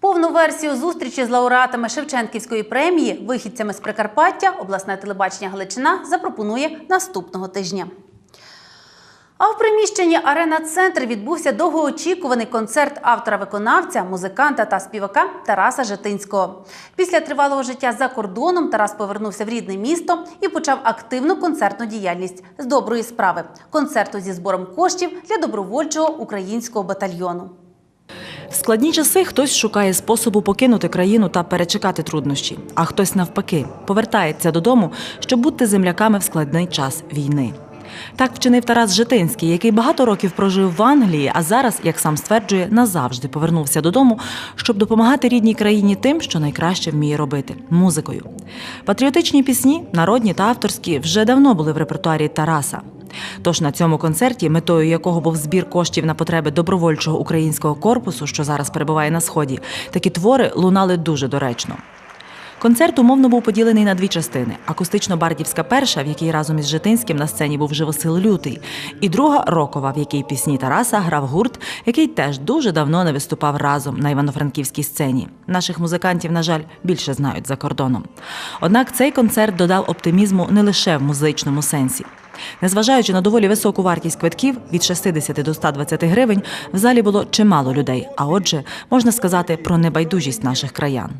Повну версію зустрічі з лауреатами Шевченківської премії, вихідцями з Прикарпаття, обласне телебачення Галичина запропонує наступного тижня. А в приміщенні Арена Центр відбувся довгоочікуваний концерт автора-виконавця, музиканта та співака Тараса Житинського. Після тривалого життя за кордоном Тарас повернувся в рідне місто і почав активну концертну діяльність з доброї справи концерту зі збором коштів для добровольчого українського батальйону. В складні часи хтось шукає способу покинути країну та перечекати труднощі, а хтось навпаки повертається додому, щоб бути земляками в складний час війни. Так вчинив Тарас Житинський, який багато років прожив в Англії, а зараз, як сам стверджує, назавжди повернувся додому, щоб допомагати рідній країні тим, що найкраще вміє робити музикою. Патріотичні пісні, народні та авторські, вже давно були в репертуарі Тараса. Тож на цьому концерті, метою якого був збір коштів на потреби добровольчого українського корпусу, що зараз перебуває на сході, такі твори лунали дуже доречно. Концерт умовно був поділений на дві частини: акустично-бардівська перша, в якій разом із Житинським на сцені був Живосил Лютий, і друга рокова, в якій пісні Тараса грав гурт, який теж дуже давно не виступав разом на івано-франківській сцені. Наших музикантів, на жаль, більше знають за кордоном. Однак цей концерт додав оптимізму не лише в музичному сенсі. Незважаючи на доволі високу вартість квитків від 60 до 120 гривень, в залі було чимало людей. А отже, можна сказати про небайдужість наших краян.